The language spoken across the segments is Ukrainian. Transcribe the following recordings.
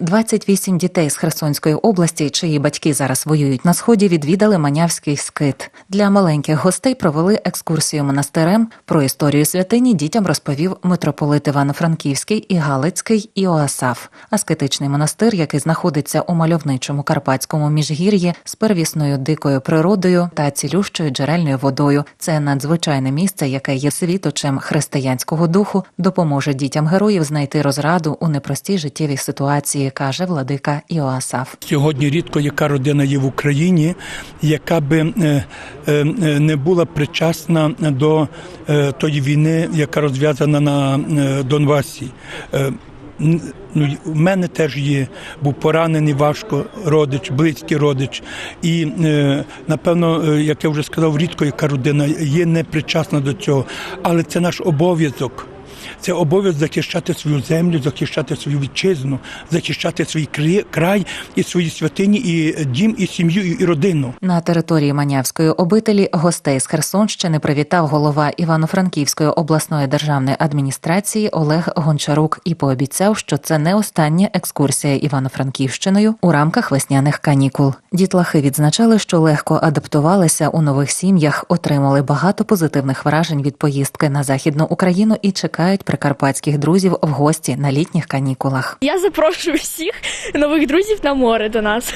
28 дітей з Херсонської області, чиї батьки зараз воюють на сході, відвідали Манявський скит. Для маленьких гостей провели екскурсію монастирем. Про історію святині дітям розповів митрополит Івано-Франківський і Галицький Іоасаф. Аскетичний монастир, який знаходиться у мальовничому карпатському міжгір'ї з первісною дикою природою та цілющою джерельною водою. Це надзвичайне місце, яке є світочем християнського духу, допоможе дітям героїв знайти розраду у непростій життєвій ситуації, каже владика Іоасаф. Сьогодні рідко яка родина є в Україні, яка би е, е, не була причасна до е, тої війни, яка розв'язана на Донбасі. Ну, у мене теж є, був поранений важко родич, близький родич. І напевно, як я вже сказав, рідко яка родина є не причасна до цього. Але це наш обов'язок. Це обов'язок захищати свою землю, захищати свою вітчизну, захищати свій край і свої святині, і дім, і сім'ю, і родину. На території Манявської обителі гостей з Херсонщини привітав голова Івано-Франківської обласної державної адміністрації Олег Гончарук і пообіцяв, що це не остання екскурсія Івано-Франківщиною у рамках весняних канікул. Дітлахи відзначали, що легко адаптувалися у нових сім'ях, отримали багато позитивних вражень від поїздки на західну Україну і чекають прикарпатських друзів в гості на літніх канікулах. Я запрошую всіх нових друзів на море до нас.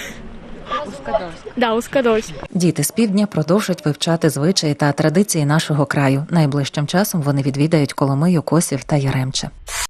Да, у Скадовськ. Діти з півдня продовжать вивчати звичаї та традиції нашого краю. Найближчим часом вони відвідають Коломию, Косів та Яремче.